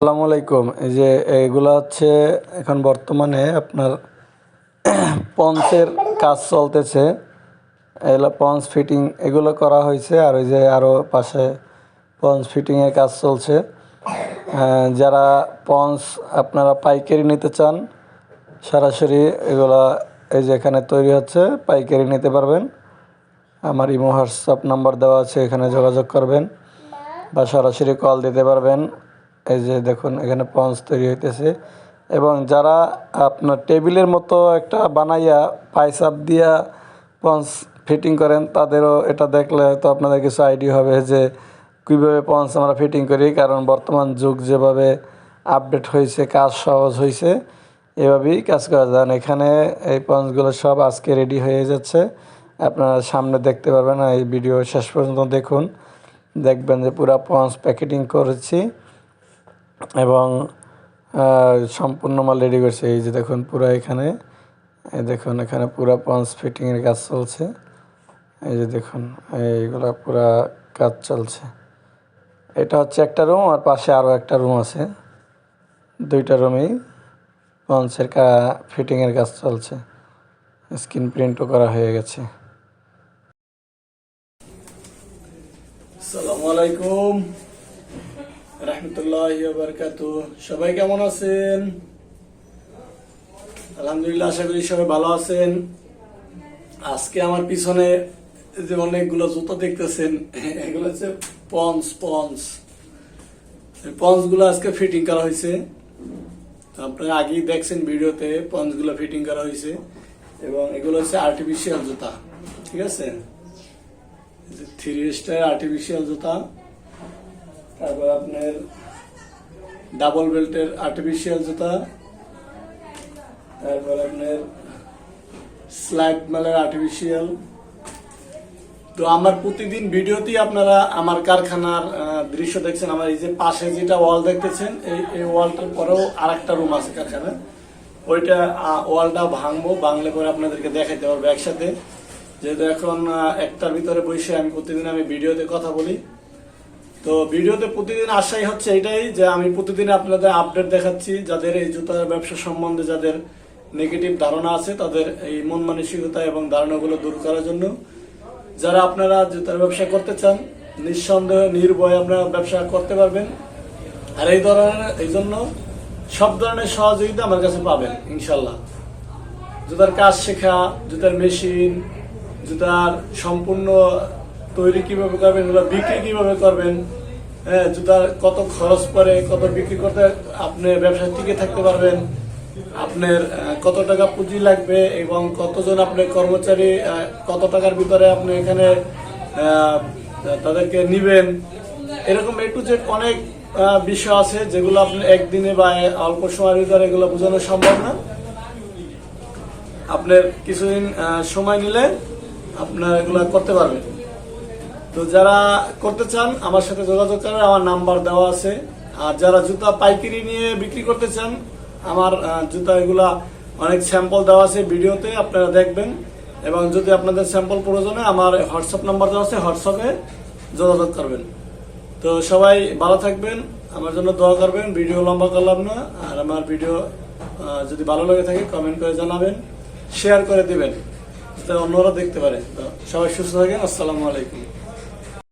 আসসালামু আলাইকুম। এই যে এগুলো হচ্ছে এখন বর্তমানে আপনার পন্সের কাজ চলতেছে। এগুলো পঞ্চ ফিটিং এগুলো করা হয়েছে আর ওই যে আরও পাশে পঞ্চ ফিটিংয়ের কাজ চলছে। যারা পন্স আপনারা পাইকারি নিতে চান, সরাসরি এগুলা এই যে এখানে তৈরি হচ্ছে, পাইকারি নিতে পারবেন। আমার ইমো হোয়াটসঅ্যাপ নাম্বার দেওয়া আছে, এখানে যোগাযোগ করবেন বা সরাসরি কল দিতে পারবেন। এই যে দেখুন, এখানে পঞ্চ তৈরি হইতেছে। এবং যারা আপনার টেবিলের মতো একটা বানাইয়া পাইসাপ দিয়া পঞ্চ ফিটিং করেন, তাদেরও এটা দেখলে হয়তো আপনাদের কিছু আইডিয়া হবে যে কীভাবে পঞ্চ আমরা ফিটিং করি, কারণ বর্তমান যুগ যেভাবে আপডেট হয়েছে কাজ সহজ হয়েছে এভাবেই কাজ করা যান এখানে এই পঞ্চগুলো সব আজকে রেডি হয়ে যাচ্ছে। আপনারা সামনে দেখতে পারবেন এই ভিডিও শেষ পর্যন্ত দেখুন। দেখবেন যে পুরা পঞ্চ প্যাকেটিং করেছি। এবং সম্পূর্ণ মাল রেডি করছে। এই যে দেখুন পুরো এখানে, এই দেখুন এখানে পুরো পঞ্চ ফিটিংয়ের কাজ চলছে। এই যে দেখুন, এইগুলা পুরা কাজ চলছে। এটা হচ্ছে একটা রুম আর পাশে আরও একটা রুম আছে। দুইটা রুমেই পঞ্চের কা ফিটিংয়ের কাজ চলছে। স্ক্রিন প্রিন্টও করা হয়ে গেছে। আসসালামু আলাইকুম। সবাই কেমন আছেন? আলহামদুলিল্লাহ, আশা করি সবাই ভালো আছেন। আজকে আমার পিছনে যে অনেকগুলো জুতো দেখতেছেন, এগুলো হচ্ছে পন্স পন্স। আজকে ফিটিং করা হয়েছে। আপনারা আগেই দেখছেন ভিডিওতে গুলো ফিটিং করা হয়েছে। এবং এগুলো হচ্ছে আর্টিফিশিয়াল জুতা, ঠিক আছে? থ্রি স্টার আর্টিফিশিয়াল জুতা। তারপর আপনার ডাবল বেল্টের আর্টিফিশিয়াল জুতা, তারপর আপনার স্লাইড মালের আর্টিফিশিয়াল তো আমার প্রতিদিন ভিডিওতেই আপনারা আমার কারখানার দৃশ্য দেখছেন, আমার এই যে পাশে যেটা ওয়াল দেখতেছেন, এই এই ওয়ালটার পরেও আর একটা রুম আছে কারখানা ওইটা ওয়ালটা ভাঙবো, ভাঙলে পরে আপনাদেরকে দেখাইতে পারব একসাথে। যেহেতু এখন একটার ভিতরে বসে আমি প্রতিদিন আমি ভিডিওতে কথা বলি। তো ভিডিওতে প্রতিদিন আশাই হচ্ছে এটাই যে আমি প্রতিদিন আপনাদের আপডেট দেখাচ্ছি, যাদের এই জুতার ব্যবসা সম্বন্ধে যাদের নেগেটিভ ধারণা আছে, তাদের এই মন মানসিকতা এবং ধারণাগুলো দূর করার জন্য। যারা আপনারা জুতার ব্যবসা করতে চান, নিঃসন্দেহ, নির্ভয়ে আপনারা ব্যবসা করতে পারবেন। আর এই ধরনের, এই জন্য সব ধরনের সহযোগিতা আমার কাছে পাবেন, ইনশাল্লাহ। জুতার কাজ শেখা, জুতার মেশিন, জুতার সম্পূর্ণ তৈরি কীভাবে করবেন বিক্রি কীভাবে করবেন জুতার কত খরচ পরে কত বিক্রি করতে আপনি ব্যবসা টিকে থাকতে পারবেন, আপনার কত টাকা পুঁজি লাগবে এবং কতজন আপনার কর্মচারী কত টাকার ভিতরে আপনি এখানে তাদেরকে নিবেন, এরকম এ টু জেড অনেক বিষয় আছে যেগুলো আপনি একদিনে বা অল্প সময়ের ভিতরে এগুলো বোঝানো সম্ভব না। আপনার কিছুদিন সময় নিলে আপনার এগুলো করতে পারবেন। তো যারা করতে চান, আমার সাথে যোগাযোগ করেন, আমার নাম্বার দেওয়া আছে। আর যারা জুতা পাইকারি নিয়ে বিক্রি করতে চান, আমার জুতা এগুলা অনেক স্যাম্পল দেওয়া আছে ভিডিওতে, আপনারা দেখবেন। এবং যদি আপনাদের স্যাম্পল প্রয়োজনে, আমার হোয়াটসঅ্যাপ নাম্বার দেওয়া আছে হোয়াটসঅ্যাপে যোগাযোগ করবেন। তো সবাই ভালো থাকবেন, আমার জন্য দোয়া করবেন, ভিডিও লম্বা করলাম না, আর আমার ভিডিও যদি ভালো লাগে থাকে কমেন্ট করে জানাবেন শেয়ার করে দিবেন, যাতে অন্যরা দেখতে পারে। তো সবাই সুস্থ থাকেন, আসসালামু আলাইকুম।